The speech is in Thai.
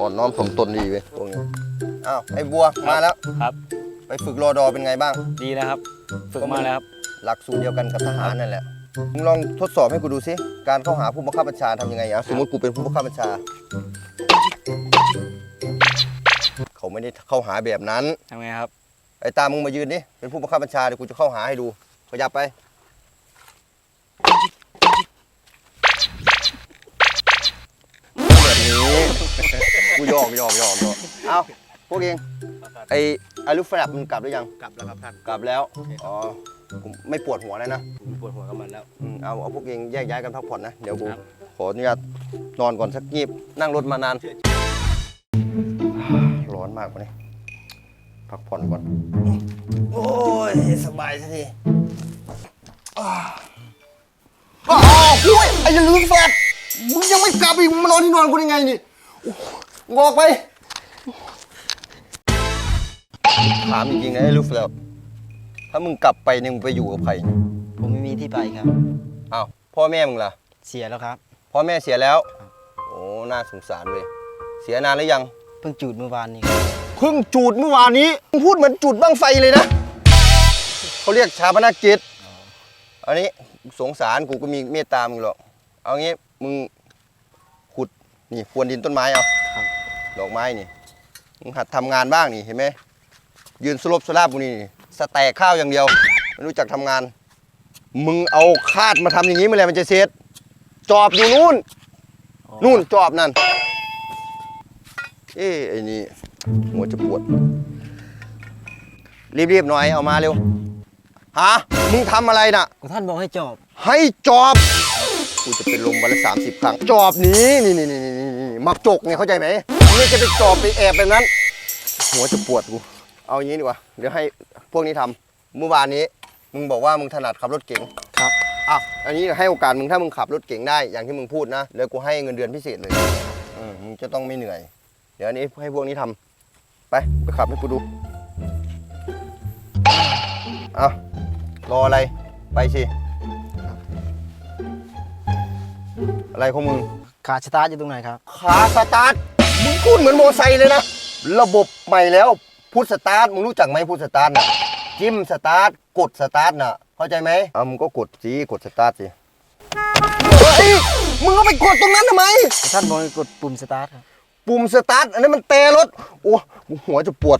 อ่อนน้อมถ่อมตนดีเว้ยพวกนี้อ้าวไอ้บัวมาแล้ว ครับ ไปฝึกรอดอเป็นไงบ้าง ดีนะครับ ฝึกมาแล้วครับ หลักสูตรเดียวกันกับทหารนั่นแหละมึงลองทดสอบให้กูดูสิการเข้าหาผู้บังคับบัญชาทำยังไงอะสมมติกูเป็นผู้บังคับบัญชา เขาไม่ได้เข้าหาแบบนั้น ทำไงครับ ไอ้ตามึงมายืนดิเป็นผู้บังคับบัญชาเดี๋ยวกูจะเข้าหาให้ดูขยับไป กูหยอกหยอกหยอกหยอกเอาพวกเองไอ้ไอ้ลูกแฟลปมันกลับหรือยัง กลับแล้วครับท่าน กลับแล้ว อ๋อกูไม่ปวดหัวแล้วนะผมปวดหัวกับมันแล้ว อืมเอาเอาพวกเองแยกย้ายกันพักผ่อนนะ เดี๋ยวกูครับ ขออนุญาตนอนก่อนสักงีบนั่งรถมานาน ร้อนมากกว่านี้พักผ่อนก่อน โอ้ย สบายสักทีอ้าวอ้าวโอ้ยไอ้ยังลืมแฟดมึงยังไม่กลับอีกมึงมานอนที่นอนกูได้ไงนี่โอ้โหงอกไป ถามจริงๆนะไอ้ลูกแฟดถ้ามึงกลับไปเนี่ยมึงไปอยู่กับใครเนี่ยผมไม่มีที่ไปครับ อ้าวพ่อแม่มึงล่ะ เสียแล้วครับ พ่อแม่เสียแล้ว โอ้ น่าสงสารเว้ย เสียนานหรือยัง เพิ่งจูดเมื่อวานนี้ครับเพิ่งจูดเมื่อวานนี้ มึงพูดเหมือนจุดบ้างไฟเลยนะ เขาเรียกชาปนกิจอันนี้สงสารกูก็มีเมตตามึงหรอก เอางี้มึงขุดนี่พรวนดินต้นไม้เอา ดอกไม้นี่มึงหัดทำงานบ้างนี่เห็นไหมยืนสลบสลาบกูนี่สแต็กข้าวอย่างเดียวไม่รู้จักทำงาน มึงเอาคาดมาทำอย่างนี้เมื่อไหร่มันจะเสร็จจอบอยู่นู่น นู่นจอบนั่น เอ้ไอ้นี่หัวจะปวด รีบๆหน่อยเอามาเร็วฮะมึงทำอะไรน่ะก็ท่านบอกให้จอบ ให้จอบกูจะเป็นลมวันละสามสิบครั้ง จอบหนี้นี่นี่นี่นี่นี่มักจกเนี่ยเข้าใจไหม ไม่จะไปจอบไปแอบแบบนั้น หัวจะปวดกู เอาอย่างนี้ดีกว่า เดี๋ยวให้พวกนี้ทำเมื่อวานนี้ มึงบอกว่ามึงถนัดขับรถเก๋งครับอะอันนี้ให้โอกาสมึงถ้ามึงขับรถเก๋งได้อย่างที่มึงพูดนะแล้วกูให้เงินเดือนพิเศษเลยเออมึงจะต้องไม่เหนื่อย เดี๋ยวอันนี้ให้พวกนี้ทำไปไปขับให้กูดูเอารออะไรไปสิอะไรของมึงขาสตาร์ทอยู่ตรงไหนครับ ขาสตาร์ท มึงพูดเหมือนโมอไซค์เลยนะ ระบบใหม่แล้วพุทสตาร์ทมึงรู้จักไหมพุทสตาร์ทน่ะจิ้มสตาร์ทกดสตาร์ทน่ะ เข้าใจไหมอะมึงก็กดสิกดสตาร์ทสิเฮ้ยมึงก็ไปกดตรงนั้นทำไม ท่านบอกให้กดปุ่มสตาร์ทครับ ปุ่มสตาร์ทอันนั้นมันเตะรถโอ้หัวจะปวด